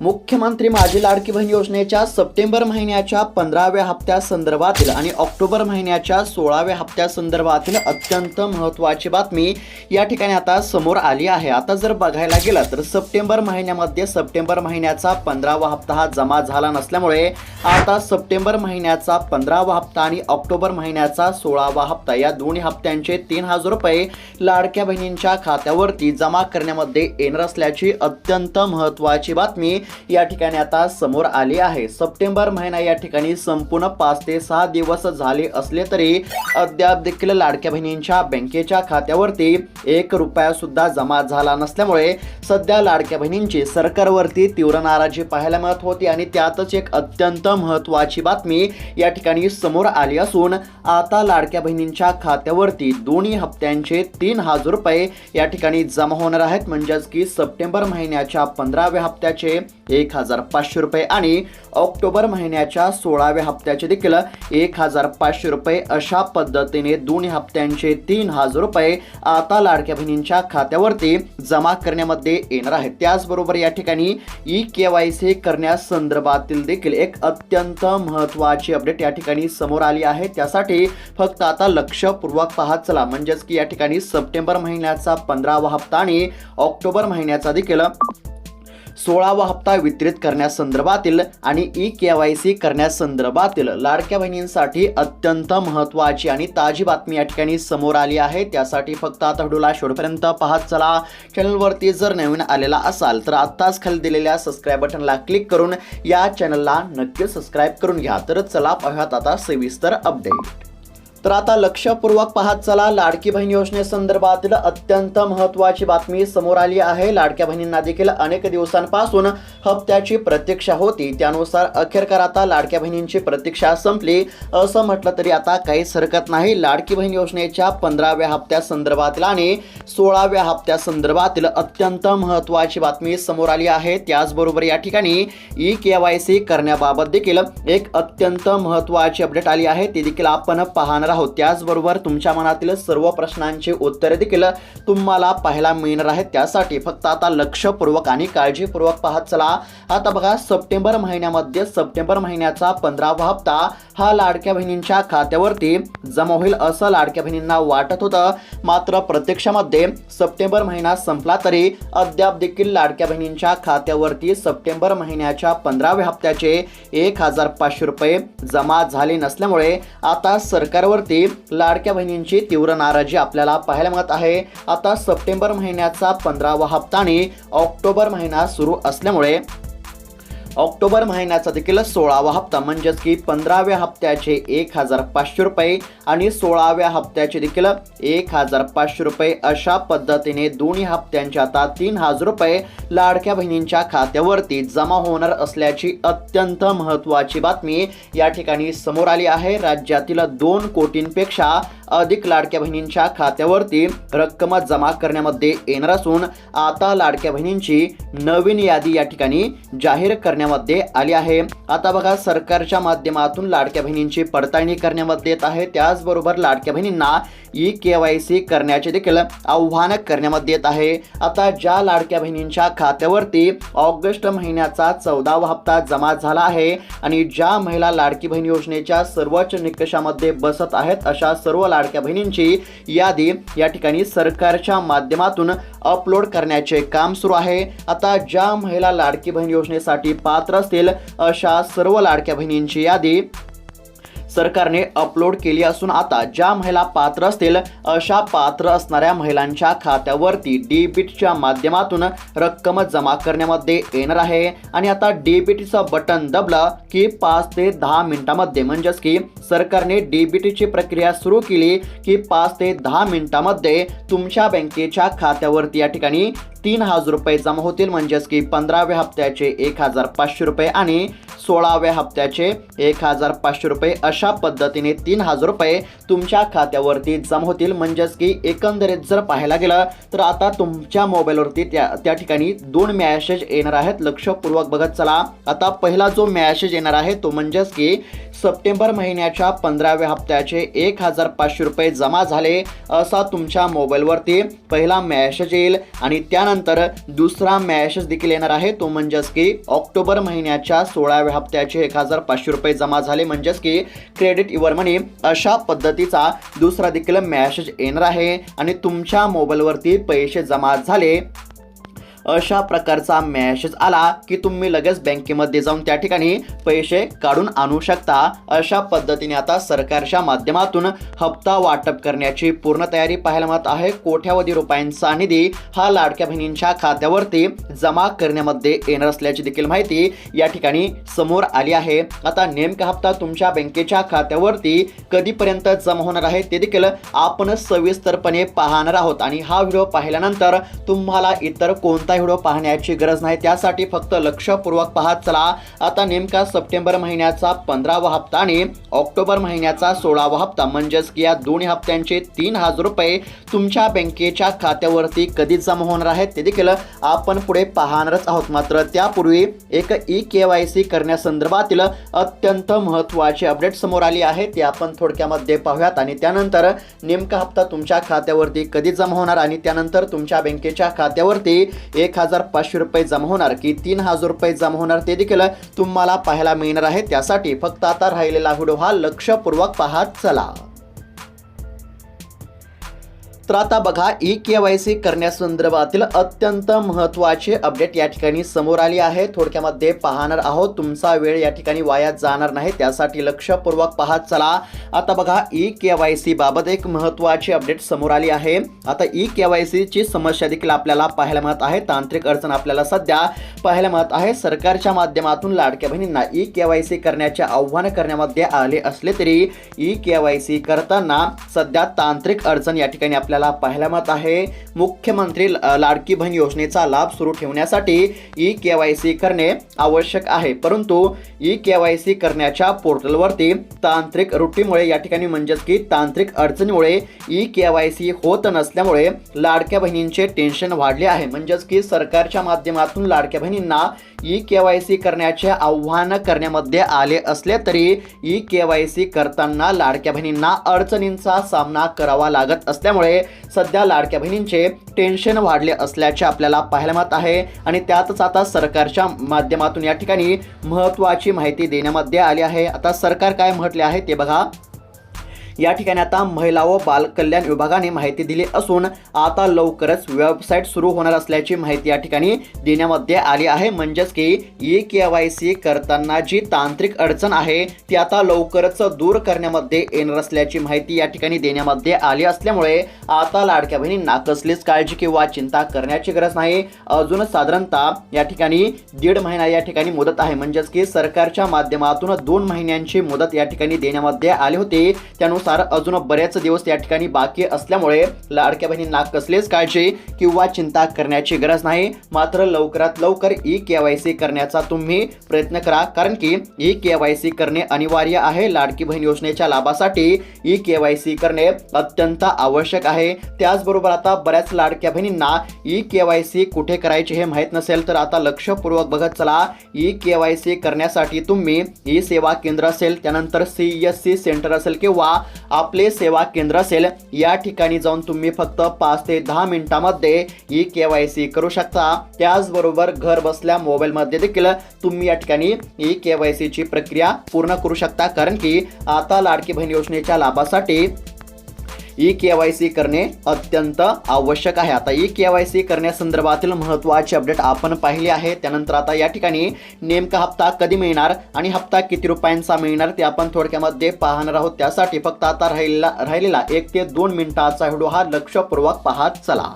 मुख्यमंत्री माझी लाडकी बहीण योजनेच्या सप्टेंबर महिन्याच्या पंधराव्या हप्त्या संदर्भातील आणि ऑक्टोबर महिन्याच्या सोळाव्या हप्त्या संदर्भातील अत्यंत महत्त्वाची बातमी या ठिकाणी आता समोर आली आहे. आता जर बघायला गेलं तर सप्टेंबर महिन्यामध्ये सप्टेंबर महिन्याचा पंधरावा हप्ता हा जमा झाला नसल्यामुळे आता सप्टेंबर महिन्याचा पंधरावा हप्ता आणि ऑक्टोबर महिन्याचा सोळावा हप्ता या दोन्ही हप्त्यांचे तीन हजार रुपये लाडक्या बहिणींच्या खात्यावरती जमा करण्यामध्ये येणार असल्याची अत्यंत महत्त्वाची बातमी या ठिकाणी आता समोर आली आहे. सप्टेंबर महिना या ठिकाणी संपूर्ण पाच ते सहा दिवस झाले असले तरी अद्याप देखील लाडक्या बहिणींच्या बँकेच्या खात्यावरती एक रुपया सुद्धा जमा झाला नसल्यामुळे सध्या लाडक्या बहिणींची सरकारवरती तीव्र नाराजी पाहायला मिळत होती आणि त्यातच एक अत्यंत महत्त्वाची बातमी या ठिकाणी समोर आली असून आता लाडक्या बहिणींच्या खात्यावरती दोन्ही हप्त्यांचे तीन हजार रुपये या ठिकाणी जमा होणार आहेत. म्हणजेच की सप्टेंबर महिन्याच्या पंधराव्या हप्त्याचे एक हजार पाचशे रुपये आणि ऑक्टोबर महिन्याच्या सोळाव्या हप्त्याचे देखील एक हजार पाचशे रुपये अशा पद्धतीने दोन्ही हप्त्यांचे तीन हजार रुपये आता लाडक्या बहिणींच्या खात्यावरती जमा करण्यामध्ये येणार आहेत. त्याचबरोबर या ठिकाणी ई के वाय सी करण्यासंदर्भातील देखील एक अत्यंत महत्त्वाची अपडेट या ठिकाणी समोर आली आहे. त्यासाठी फक्त आता लक्षपूर्वक पाहत चला. म्हणजेच की या ठिकाणी सप्टेंबर महिन्याचा पंधरावा हप्ता आणि ऑक्टोबर महिन्याचा देखील सोळावा हप्ता वितरित करण्यासंदर्भातील आणि ई के वाय सी करण्यासंदर्भातील लाडक्या बहिणींसाठी अत्यंत महत्त्वाची आणि ताजी बातमी या ठिकाणी समोर आली आहे. त्यासाठी फक्त आता व्हिडिओला शेवटपर्यंत पाहत चला. चॅनलवरती जर नवीन आलेला असाल तर आत्ताच खाली दिलेल्या सबस्क्राईब बटनला क्लिक करून या चॅनलला नक्की सबस्क्राईब करून घ्या. तर चला पाहूयात आता सविस्तर अपडेट तर आता लक्षपूर्वक पाहत चला. लाडकी बहीण योजनेसंदर्भातील अत्यंत महत्त्वाची बातमी समोर आली आहे. लाडक्या बहिणींना देखील अनेक दिवसांपासून हप्त्याची प्रतीक्षा होती. त्यानुसार अखेरकार आता लाडक्या बहिणींची प्रतीक्षा संपली. असं म्हटलं तरी आता काहीच हरकत नाही. लाडकी बहीण योजनेच्या पंधराव्या हप्त्या संदर्भातील आणि सोळाव्या हप्त्या संदर्भातील अत्यंत महत्त्वाची बातमी समोर आली आहे. त्याचबरोबर या ठिकाणी ई के वाय सी करण्याबाबत देखील एक अत्यंत महत्त्वाची अपडेट आली आहे. ती देखील आपण पाहणार आहोत. त्याचबरोबर तुमच्या मनातील सर्व प्रश्नांची उत्तरे देखील तुम्हाला पाहायला मिळणार आहेत. त्यासाठी फक्त आता लक्षपूर्वक आणि काळजीपूर्वक पाहत चला. आता बघा सप्टेंबर महिन्यामध्ये सप्टेंबर महिन्याचा पंधरावा हप्ता हा लाडक्या बहिणींच्या खात्यावरती जमा होईल असं लाडक्या बहिणींना वाटत होतं. मात्र प्रत्यक्षामध्ये सप्टेंबर महिना संपला तरी अद्याप देखील लाडक्या बहिणींच्या खात्यावरती सप्टेंबर महिन्याच्या पंधराव्या हप्त्याचे एक हजार पाचशे रुपये जमा झाले नसल्यामुळे आता सरकारवर सरकारवरती लाडक्या बहिणींची तीव्र नाराजी आपल्याला पाहायला मिळत आहे. आता सप्टेंबर महिन्याचा पंधरावा हप्ता आणि ऑक्टोबर महिना सुरू असल्यामुळे ऑक्टोबर महिन्याचा देखील सोळावा हप्ता. म्हणजेच की पंधराव्या हप्त्याचे एक हजार पाचशे रुपये आणि सोळाव्या हप्त्याचे देखील एक हजार पाचशे रुपये अशा पद्धतीने दोन्ही हप्त्यांचे आता तीन हजार रुपये लाडक्या बहिणींच्या खात्यावरती जमा होणार असल्याची अत्यंत महत्त्वाची बातमी या ठिकाणी समोर आली आहे. राज्यातील दोन कोटींपेक्षा अधिक लाडक्या बहिणींच्या खात्यावरती रक्कम जमा करण्यामध्ये येणार असून आता लाडक्या बहिणींची नवीन यादी या ठिकाणी जाहीर करण्यामध्ये आली आहे. आता बघा सरकारच्या माध्यमातून लाडक्या बहिणींची पडताळणी करण्यामध्ये येत आहे. त्याचबरोबर लाडक्या बहिणींना ई के वाय सी करण्याचे देखील आव्हान करण्यामध्ये येत आहे. आता ज्या लाडक्या बहिणींच्या खात्यावरती ऑगस्ट महिन्याचा चौदावा हप्ता जमा झाला आहे आणि ज्या महिला लाडकी बहीण योजनेच्या सर्वोच्च निकषामध्ये बसत आहेत अशा सर्व लाडक्या बहिणींची यादी या ठिकाणी सरकारच्या माध्यमातून अपलोड करण्याचे काम सुरू आहे. आता ज्या महिला लाडकी बहीण योजनेसाठी पात्र असतील अशा सर्व लाडक्या बहिणींची यादी. सरकारने अपलोड केली असून आता ज्या महिला पात्र असतील अशा पात्र असणाऱ्या महिलांच्या खात्यावरती डीबीटीच्या माध्यमातून रक्कम जमा करण्यामध्ये येणार आहे. आणि आता डीबीटीचं बटन दबलं की पाच ते दहा मिनिटामध्ये म्हणजेच की सरकारने डीबीटीची प्रक्रिया सुरू केली की पाच ते दहा मिनिटामध्ये तुमच्या बँकेच्या खात्यावरती या ठिकाणी तीन हजार रुपये जमा होतील म्हणजेच की पंधराव्या हप्त्याचे एक हजार पाचशे रुपये आणि सोळाव्या हप्त्याचे एक हजार पाचशे रुपये अशा पद्धतीने तीन हजार रुपये तुमच्या खात्यावरती जमा होतील. म्हणजेच की एकंदरीत जर पाहायला गेलं तर आता तुमच्या मोबाईलवरती त्या त्या ठिकाणी दोन मॅसेज येणार आहेत. लक्षपूर्वक बघत चला. आता पहिला जो मॅसेज येणार आहे तो म्हणजेच की सप्टेंबर महिन्याच्या पंधराव्या हप्त्याचे एक हजार पाचशे रुपये जमा झाले असा तुमच्या मोबाईलवरती पहिला मॅसेज येईल. आणि त्यानंतर दुसरा मॅसेज देखील येणार आहे. तो म्हणजेच की ऑक्टोबर महिन्याच्या सोळाव्या हप्त्याचे एक हजार पाचशे रुपये जमा झाले. म्हणजेच की क्रेडिट युअर मनी अशा पद्धतीचा दुसरा देखील मॅसेज येणार आहे. आणि तुमच्या मोबाईलवरती पैसे जमा झाले अशा प्रकारचा मॅसेज आला की तुम्ही लगेच बँकेमध्ये जाऊन त्या ठिकाणी पैसे काढून आणू शकता. अशा पद्धतीने आता सरकारच्या माध्यमातून हप्ता वाटप करण्याची पूर्ण तयारी पाहायला मिळत आहे. कोट्यावधी रुपयांचा निधी हा लाडक्या बहिणींच्या खात्यावरती जमा करण्यामध्ये येणार असल्याची देखील माहिती या ठिकाणी समोर आली आहे. आता नेमका हप्ता तुमच्या बँकेच्या खात्यावरती कधीपर्यंत जमा होणार आहे ते देखील आपण सविस्तरपणे पाहणार आहोत. आणि हा व्हिडिओ पाहिल्यानंतर तुम्हाला इतर कोणता व्हिडिओ पाहण्याची गरज नाही. त्यासाठी फक्त लक्षपूर्वक पाहत चला. आता नेमका सप्टेंबर महिन्याचा पंधरावा हप्ता आणि ऑक्टोबर महिन्याचा सोळावा हप्ता. म्हणजेच की या दोन्ही हप्त्यांचे तीन हजार रुपये तुमच्या बँकेच्या खात्यावरती कधी जमा होणार आहेत ते देखील आपण पुढे पाहणारच आहोत. मात्र त्यापूर्वी एक ई के वाय सी करण्यासंदर्भातील अत्यंत महत्त्वाचे अपडेट समोर आली आहे. ते आपण थोडक्यामध्ये पाहूयात आणि त्यानंतर नेमका हप्ता तुमच्या खात्यावरती कधी जमा होणार आणि त्यानंतर तुमच्या बँकेच्या खात्यावरती एक हजार पाचशे रुपये जमा होणार की तीन हजार रुपये जमा होणार ते देखील तुम्हाला पाहायला मिळणार आहे. त्यासाठी फक्त आता राहिलेला व्हिडिओ हा लक्षपूर्वक पाहत चला. तर आता बघा ई के वाय सी करण्यासंदर्भातील अत्यंत महत्त्वाचे अपडेट या ठिकाणी समोर आली आहे. थोडक्यामध्ये पाहणार आहोत. तुमचा वेळ या ठिकाणी वाया जाणार नाही. त्यासाठी लक्षपूर्वक पाहत चला. आता बघा ई के वाय सी बाबत एक महत्त्वाची अपडेट समोर आली आहे. आता ई के वाय सीची समस्या देखील आपल्याला पाहायला मिळत आहे. तांत्रिक अडचण आपल्याला सध्या पाहायला मिळत आहे. सरकारच्या माध्यमातून लाडक्या बहिणींना ई के वाय सी करण्याचे आव्हान करण्यामध्ये आले असले तरी ई के वाय सी करताना सध्या तांत्रिक अडचण या ठिकाणी आपल्याला आपल्याला पाहायला मिळत आहे. मुख्यमंत्री ल- लाडकी बहीण योजनेचा लाभ सुरू ठेवण्यासाठी ई के वाय सी करणे आवश्यक आहे. परंतु ई के वाय सी करण्याच्या पोर्टलवरती तांत्रिक रुटीमुळे या ठिकाणी म्हणजेच की तांत्रिक अडचणीमुळे ई के वाय सी होत नसल्यामुळे लाडक्या बहिणींचे टेन्शन वाढले आहे. म्हणजेच की सरकारच्या माध्यमातून लाडक्या बहिणींना ई के वाय सी करण्याचे आव्हान करण्यामध्ये आले असले तरी ई के वाय सी करताना लाडक्या बहिणींना अडचणींचा सामना करावा लागत असल्यामुळे सध्या लाडक्या बहिणींचे टेन्शन वाढले असल्याचे आपल्याला पाहायला मिळत आहे. आणि त्यातच आता सरकारच्या माध्यमातून या ठिकाणी महत्त्वाची माहिती देण्यामध्ये आली आहे. आता सरकार काय म्हटले आहे ते बघा. या ठिकाणी आता महिला व बालकल्याण विभागाने माहिती दिली असून आता लवकरच वेबसाईट सुरू होणार असल्याची माहिती या ठिकाणी देण्यामध्ये आली आहे. म्हणजेच की ई के वाय सी करताना जी तांत्रिक अडचण आहे ती आता लवकरच दूर करण्यामध्ये येणार असल्याची माहिती या ठिकाणी देण्यामध्ये आली असल्यामुळे आता लाडक्या बहिणी नाकसलीच काळजी किंवा चिंता करण्याची गरज नाही. अजून साधारणतः या ठिकाणी दीड महिना या ठिकाणी मुदत आहे. म्हणजेच की सरकारच्या माध्यमातून दोन महिन्यांची मुदत या ठिकाणी देण्यामध्ये आली होती. त्यानुसार अजून बरेच दिवस या ठिकाणी बाकी असल्यामुळे लाडक्या बहिणींना कसलीच काळजी किंवा चिंता करण्याची गरज नाही. मात्र लवकरात लवकर ई के वाय सी करण्याचा तुम्ही प्रयत्न करा. कारण की ई के वाय सी करणे अनिवार्य आहे. लाडकी बहीण योजनेच्या लाभासाठी ई के वाय सी करणे अत्यंत आवश्यक आहे. त्याचबरोबर आता बऱ्याच लाडक्या बहिणींना ई के वाय सी कुठे करायचे हे माहीत नसेल तर आता लक्षपूर्वक बघत चला. ई के वाय सी करण्यासाठी तुम्ही ई सेवा केंद्र असेल त्यानंतर सी एस सी सेंटर असेल किंवा आपले सेवा केंद्र असेल या ठिकाणी जाऊन तुम्ही फक्त पाच ते दहा मिनिटामध्ये ई के वाय सी करू शकता. त्याचबरोबर घर बसल्या मोबाईलमध्ये देखील तुम्ही या ठिकाणी ई के वाय सीची प्रक्रिया पूर्ण करू शकता. कारण की आता लाडकी बहीण योजनेच्या लाभासाठी ई के वाय सी करणे अत्यंत आवश्यक आहे. आता ई के वाय सी करण्यासंदर्भातील महत्त्वाचे अपडेट आपण पाहिली आहे. त्यानंतर आता या ठिकाणी नेमका हप्ता कधी मिळणार आणि हप्ता किती रुपयांचा मिळणार ते आपण थोडक्यामध्ये पाहणार आहोत. त्यासाठी फक्त आता राहिलेला राहिलेला एक ते दोन मिनिटाचा व्हिडिओ हा लक्षपूर्वक पाहत चला.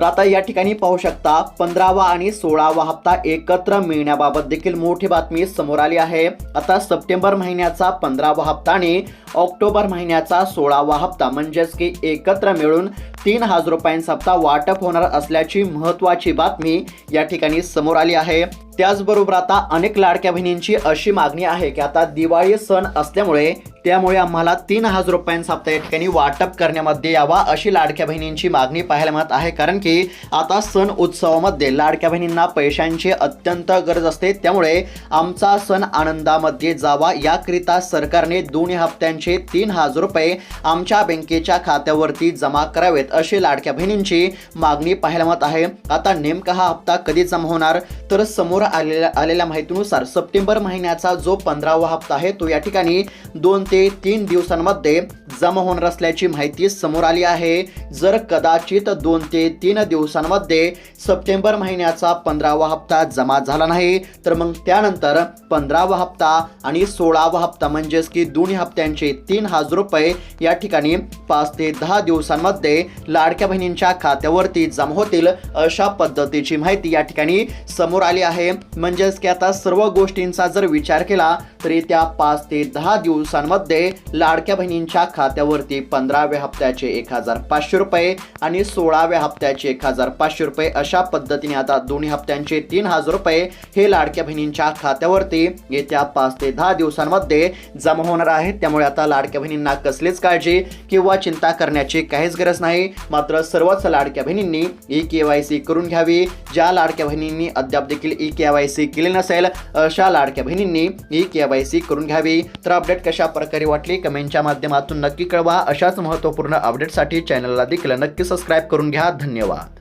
तर आता या ठिकाणी पाहू शकता पंधरावा आणि सोळावा हप्ता एकत्र मिळण्याबाबत देखील मोठी बातमी समोर आली आहे. आता सप्टेंबर महिन्याचा पंधरावा हप्ता आणि ऑक्टोबर महिन्याचा सोळावा हप्ता म्हणजेच की एकत्र मिळून तीन हजार रुपयांचा हप्ता वाटप होणार असल्याची महत्त्वाची बातमी या ठिकाणी समोर आली आहे. त्याचबरोबर आता अनेक लाडक्या बहिणींची अशी मागणी आहे की आता दिवाळी सण असल्यामुळे त्यामुळे आम्हाला तीन हजार रुपयांचा हप्ता या ठिकाणी वाटप करण्यामध्ये यावा अशी लाडक्या बहिणींची मागणी पाहायला मिळत आहे. कारण की आता सण उत्सवामध्ये लाडक्या बहिणींना पैशांची अत्यंत गरज असते. त्यामुळे आमचा सण आनंदामध्ये जावा. याकरिता सरकारने दोन्ही हप्त्यांचे तीन हजार रुपये आमच्या बँकेच्या खात्यावरती जमा करावेत. अशी लाडक्या बहिणींची मागणी पाहायला मिळत आहे. आता नेमका हा हप्ता कधी जमा होणार? तर समोर आलेल्या आलेल्या माहितीनुसार सप्टेंबर महिन्याचा जो पंधरावा हप्ता आहे तो या ठिकाणी दोन ते तीन दिवसांमध्ये जमा होणार असल्याची माहिती समोर आली आहे. जर कदाचित दोन ते तीन दिवसांमध्ये सप्टेंबर महिन्याचा पंधरावा हप्ता जमा झाला नाही तर मग त्यानंतर पंधरावा हप्ता आणि सोळावा हप्ता म्हणजेच की दोन्ही हप्त्यांचे तीन हजार रुपये या ठिकाणी पाच ते दहा दिवसांमध्ये लाडक्या बहिणींच्या खात्यावरती जमा होतील अशा पद्धतीची माहिती या ठिकाणी समोर आली आहे. म्हणजेच की आता सर्व गोष्टींचा जर विचार केला तर येत्या पाच ते दहा दिवसांमध्ये लाडक्या बहिणींच्या खात्यावरती पंधराव्या हप्त्याचे एक हजार पाचशे रुपये आणि सोळाव्या हप्त्याचे एक हजार पाचशे रुपये अशा पद्धतीने आता दोन्ही हप्त्यांचे तीन हजार रुपये हे लाडक्या बहिणींच्या खात्यावरती येत्या पाच ते दहा दिवसांमध्ये जमा होणार आहेत त्यामुळे आता लाडक्या बहिणींना कसलीच काळजी किंवा चिंता करण्याची काहीच गरज नाही. मात्र सर्वच लाडक्या बहिणींनी ई के वाय सी करून घ्यावी. ज्या लाडक्या बहिणींनी अद्याप देखील ई के वाय सी केली नसेल अशा लाडक्या बहिणींनी ई के वाय सी करून घ्यावी. तर अपडेट कशा प्रकारे वाटली कमेंटच्या माध्यमातून नक्की कळवा. अशाच महत्त्वपूर्ण अपडेटसाठी चॅनलला देखील नक्की सबस्क्राईब करून घ्या. धन्यवाद.